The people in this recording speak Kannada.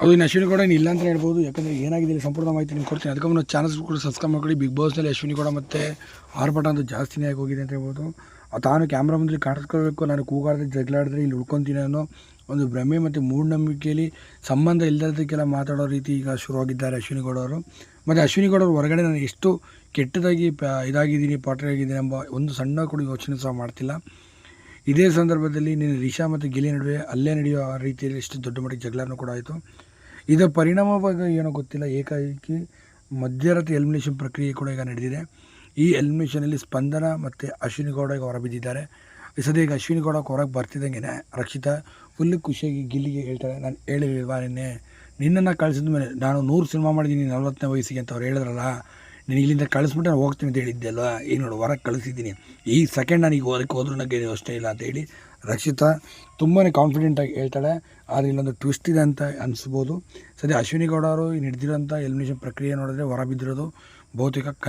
ಅದು ಇನ್ನು ಅಶ್ವಿನಿ ಕೂಡ ಇಲ್ಲ ಅಂತ ಹೇಳ್ಬೋದು. ಯಾಕಂದರೆ ಏನಾಗಿದೆ ಇಲ್ಲಿ ಸಂಪೂರ್ಣ ಮಾಹಿತಿ ನಿಮ್ಗೆ ಕೊಡ್ತೀನಿ. ಅದಕ್ಕೆ ಒಂದು ಚಾನಲ್ಸ್ ಕೂಡ ಸಬ್ಸ್ಕ್ರೈಬ್ ಮಾಡ್ಕೊಳ್ಳಿ. ಬಿಗ್ ಬಾಸ್ನಲ್ಲಿ ಅಶ್ವಿನಿ ಕೂಡ ಮತ್ತು ಆರ್ಭಟ ಅಂತ ಜಾಸ್ತಿನೇ ಆಗಿ ಹೋಗಿದೆ ಅಂತ ಹೇಳ್ಬೋದು. ತಾನು ಕ್ಯಾಮ್ರಾ ಮುಂದೆ ಕಾಣಿಸ್ಕೊಳ್ಬೇಕು. ನಾನು ಕೂಗಾಡಿದ್ರೆ ಜಗಳಾಡಿದ್ರೆ ಇಲ್ಲಿ ಉಳ್ಕೊತೀನಿ ಅನ್ನೋ ಒಂದು ಭ್ರಮೆ ಮತ್ತು ಮೂಢನಂಬಿಕೆಯಲ್ಲಿ ಸಂಬಂಧ ಇಲ್ಲದಕ್ಕೆಲ್ಲ ಮಾತಾಡೋ ರೀತಿ ಈಗ ಶುರುವಾಗಿದ್ದಾರೆ ಅಶ್ವಿನಿ ಗೌಡ ಅವರು. ಮತ್ತು ಅಶ್ವಿನಿ ಗೌಡ ಅವರು ಹೊರಗಡೆ ನಾನು ಎಷ್ಟು ಕೆಟ್ಟದಾಗಿ ಪ ಇದಾಗಿದ್ದೀನಿ ಪಾಟ್ರಿಯಾಗಿದ್ದೀನಿ ಎಂಬ ಒಂದು ಸಣ್ಣ ಕೂಡ ಯೋಚನೆ ಸಹ ಮಾಡ್ತಿಲ್ಲ. ಇದೇ ಸಂದರ್ಭದಲ್ಲಿ ನೀನು ರಿಷಾ ಮತ್ತು ಗಿಲಿ ನಡುವೆ ಅಲ್ಲೇ ನಡೆಯುವ ರೀತಿಯಲ್ಲಿ ಎಷ್ಟು ದೊಡ್ಡ ಮಟ್ಟಿಗೆ ಜಗಳನೂ ಕೂಡ ಆಯಿತು. ಇದರ ಪರಿಣಾಮವಾಗಿ ಏನೋ ಗೊತ್ತಿಲ್ಲ, ಏಕಾಏಕಿ ಮಧ್ಯರಾತ್ರಿ ಎಲಿಮಿನೇಷನ್ ಪ್ರಕ್ರಿಯೆ ಕೂಡ ಈಗ ನಡೆದಿದೆ. ಈ ಎಲಿಮಿನೇಷನಲ್ಲಿ ಸ್ಪಂದನ ಮತ್ತು ಅಶ್ವಿನಿ ಗೌಡ ಈಗ ಹೊರಬಿದ್ದಿದ್ದಾರೆ ಸದ್ಯ ಈಗ ಅಶ್ವಿನಿ ಗೌಡ ಹೊರಗೆ ಬರ್ತಿದ್ದಂಗೆ ರಕ್ಷಿತಾ ಫುಲ್ ಖುಷಿಯಾಗಿ ಗಿಲ್ಲಿಗೆ ಹೇಳ್ತಾರೆ ನಾನು ಹೇಳಿಲ್ವಾ ನಿನ್ನೆ? ನಿನ್ನನ್ನು ಕಳಿಸಿದ ಮೇಲೆ ನಾನು ನೂರು ಸಿನಿಮಾ ಮಾಡಿದ್ದೀನಿ ನಲವತ್ತನೇ ವಯಸ್ಸಿಗೆ ಅಂತ ಅವ್ರು ಹೇಳಿದ್ರಲ್ಲ. ನೀನು ಇಲ್ಲಿಂದ ಕಳಿಸ್ಬಿಟ್ಟು ನಾನು ಹೋಗ್ತೀನಿ ಅಂತ ಹೇಳಿದ್ದೆ ಅಲ್ವಾ? ಈಗ ನೋಡು, ಹೊರಗೆ ಕಳಿಸಿದ್ದೀನಿ. ಈ ಸೆಕೆಂಡ್ ನನಗೆ ಹೊರಗೆ ಹೋದ್ರೂ ನನಗೆ ಅಷ್ಟೇ ಇಲ್ಲ ಅಂತ ಹೇಳಿ ರಕ್ಷಿತಾ ತುಂಬಾ ಕಾನ್ಫಿಡೆಂಟಾಗಿ ಹೇಳ್ತಾಳೆ. ಆದರೆ ಇಲ್ಲೊಂದು ಟ್ವಿಸ್ಟ್ ಇದೆ ಅಂತ ಅನಿಸ್ಬೋದು. ಸದ್ಯ ಅಶ್ವಿನಿ ಗೌಡ ಅವರು ನಡೆದಿರೋಂಥ ಎಲಿಮಿನೇಷನ್ ಪ್ರಕ್ರಿಯೆ ನೋಡಿದ್ರೆ ಹೊರ ಬಿದ್ದಿರೋದು ಬಹುತೇಕ